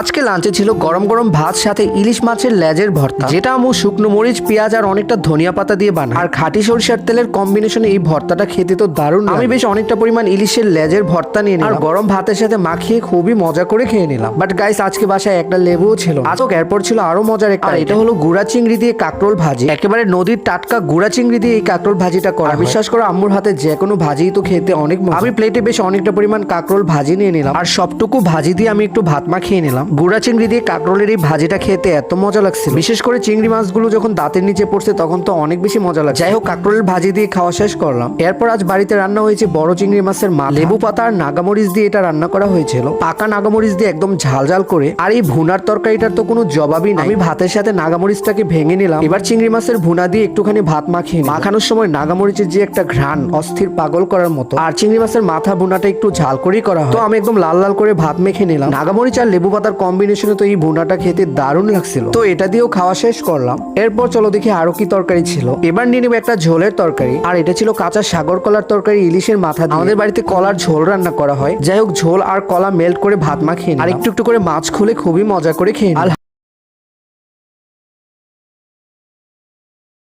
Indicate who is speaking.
Speaker 1: আজকে লাঞ্চে ছিল গরম গরম ভাত সাথে ইলিশ মাছের লেজের ভর্তা। যেটা আমু শুকনো মরিচ পেঁয়াজ আর অনেকটা ধনিয়া পাতা দিয়ে বানায়। আর খাঁটি সরিষার তেলের কম্বিনেশনে এই ভর্তাটা খেতে তো দারুণ আমি বেশ অনেকটা পরিমাণ ইলিশের লেজের ভর্তা নিয়ে নিলাম। আর গরম ভাতের সাথে মাখিয়ে খুবই মজা করে খেয়ে নিলাম। বাট গাইস আজকে বাসায় একটা লেবুও ছিল আজক এরপর ছিল আরও মজার একটা এটা হলো গুড়া চিংড়ি দিয়ে কাকরোল ভাজি। একেবারে নদীর টাটকা গুড়া চিংড়ি দিয়ে এই কাকরোল ভাজিটা করা বিশ্বাস করো আম্মুর হাতে যে কোনো ভাজিই তো খেতে অনেক আমি প্লেটে বেশ অনেকটা পরিমাণ কাকরোল ভাজি নিয়ে নিলাম। আর সবটুকু ভাজি দিয়ে আমি একটু ভাত মা খেয়ে নিলাম। গুড়া চিংড়ি দিয়ে কাকরোলের এই ভাজিটা খেতে এত মজা লাগছে। বিশেষ করে চিংড়ি মাছগুলো যখন দাঁতের নিচে পড়ছে, তখন তো অনেক বেশি মজা লাগে যাই হোক, কাকরোলের ভাজি দিয়ে খাওয়া শেষ করলাম। এরপর আজ বাড়িতে রান্না হয়েছে বড় চিংড়ি মাছের মা লেবু পাতা আর নাগামরিচ দিয়ে এটা রান্না করা হয়েছিল। পাকা নাগামরিচ দিয়ে একদম ঝাল ঝাল করে। আর এই ভুনার তরকারিটার তো কোনো জবাবই নাই। আমি ভাতের সাথে নাগামরিচটাকে ভেঙে নিলাম। এবার চিংড়ি মাছের ভুনা দিয়ে একটুখানি ভাত মাখিয়ে মাখানোর সময় নাগামরিচের যে একটা ঘ্রাণ, অস্থির পাগল করার মতো। আর চিংড়ি মাছের মাথা ভুনাটা একটু ঝাল করেই করা হয়। তো আমি একদম লাল লাল করে ভাত মেখে নিলাম। নাগামরিচ আর লেবু পাতার কম্বিনেশনে তো এই ভুনাটা খেতে দারুণ লাগছিল। তো এটা দিয়েও খাওয়া শেষ করলাম। এরপর চলো দেখি আরও কি তরকারি ছিল। এবার নিয়ে নেব একটা ঝোলের তরকারি। আর এটা ছিল কাঁচা সাগর কলার তরকারি ইলিশের মাথা আমাদের বাড়িতে কলার ঝোল রান্না করা হয়। যাই হোক, ঝোল আর কলা মেল্ট করে ভাত মাখিয়ে খেয়ে আর একটু একটু করে মাছ খুলে খুবই মজা করে খেয়ে।